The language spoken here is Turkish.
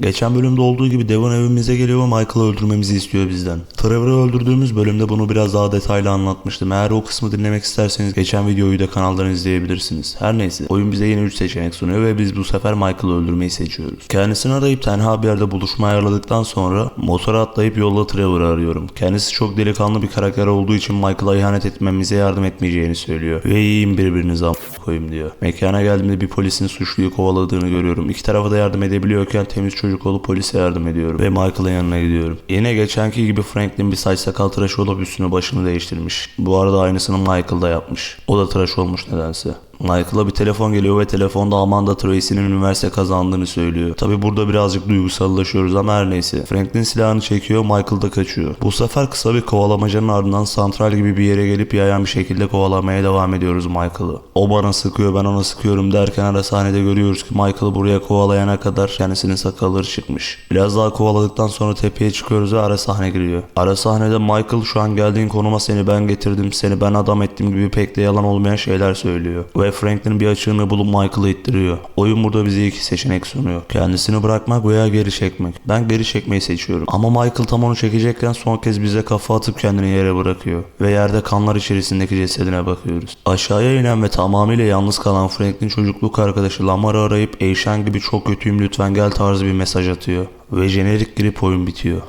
Geçen bölümde olduğu gibi Devon evimize geliyor ve Michael'ı öldürmemizi istiyor bizden. Trevor'ı öldürdüğümüz bölümde bunu biraz daha detaylı anlatmıştım. Eğer o kısmı dinlemek isterseniz geçen videoyu da kanaldan izleyebilirsiniz. Her neyse oyun bize yine 3 seçenek sunuyor ve biz bu sefer Michael'ı öldürmeyi seçiyoruz. Kendisini arayıp tenha bir yerde buluşma ayarladıktan sonra motora atlayıp yolda Trevor'ı arıyorum. Kendisi çok delikanlı bir karakter olduğu için Michael'a ihanet etmemize yardım etmeyeceğini söylüyor. Ve yiyin birbirinize am koyayım diyor. Mekana geldiğimde bir polisin suçluyu kovaladığını görüyorum. İki tarafa da yardım edebiliyorken temiz çocuk olup polise yardım ediyorum. Ve Michael'ın yanına gidiyorum. Yine geçenki gibi Franklin bir saç sakal tıraşı olup üstünü başını değiştirmiş. Bu arada aynısını Michael da yapmış. O da tıraş olmuş nedense. Michael'a bir telefon geliyor ve telefonda Amanda Tracy'nin üniversite kazandığını söylüyor. Tabi burada birazcık duygusallaşıyoruz ama her neyse. Franklin silahını çekiyor, Michael da kaçıyor. Bu sefer kısa bir kovalamacanın ardından santral gibi bir yere gelip yayan bir şekilde kovalamaya devam ediyoruz Michael'ı. O bana sıkıyor, ben ona sıkıyorum derken ara sahnede görüyoruz ki Michael buraya kovalayana kadar kendisinin sakalları çıkmış. Biraz daha kovaladıktan sonra tepeye çıkıyoruz ve ara sahne giriyor. Ara sahnede Michael şu an geldiğin konuma seni ben getirdim, seni ben adam ettim gibi pek de yalan olmayan şeyler söylüyor. Ve Franklin'in bir açığını bulup Michael'ı ittiriyor. Oyun burada bize iki seçenek sunuyor. Kendisini bırakmak veya geri çekmek. Ben geri çekmeyi seçiyorum. Ama Michael tam onu çekecekken son kez bize kafa atıp kendini yere bırakıyor. Ve yerde kanlar içerisindeki cesedine bakıyoruz. Aşağıya inen ve tamamıyla yalnız kalan Franklin çocukluk arkadaşı Lamar'ı arayıp Eyşan gibi çok kötüyüm lütfen gel tarzı bir mesaj atıyor. Ve jenerik girip oyun bitiyor.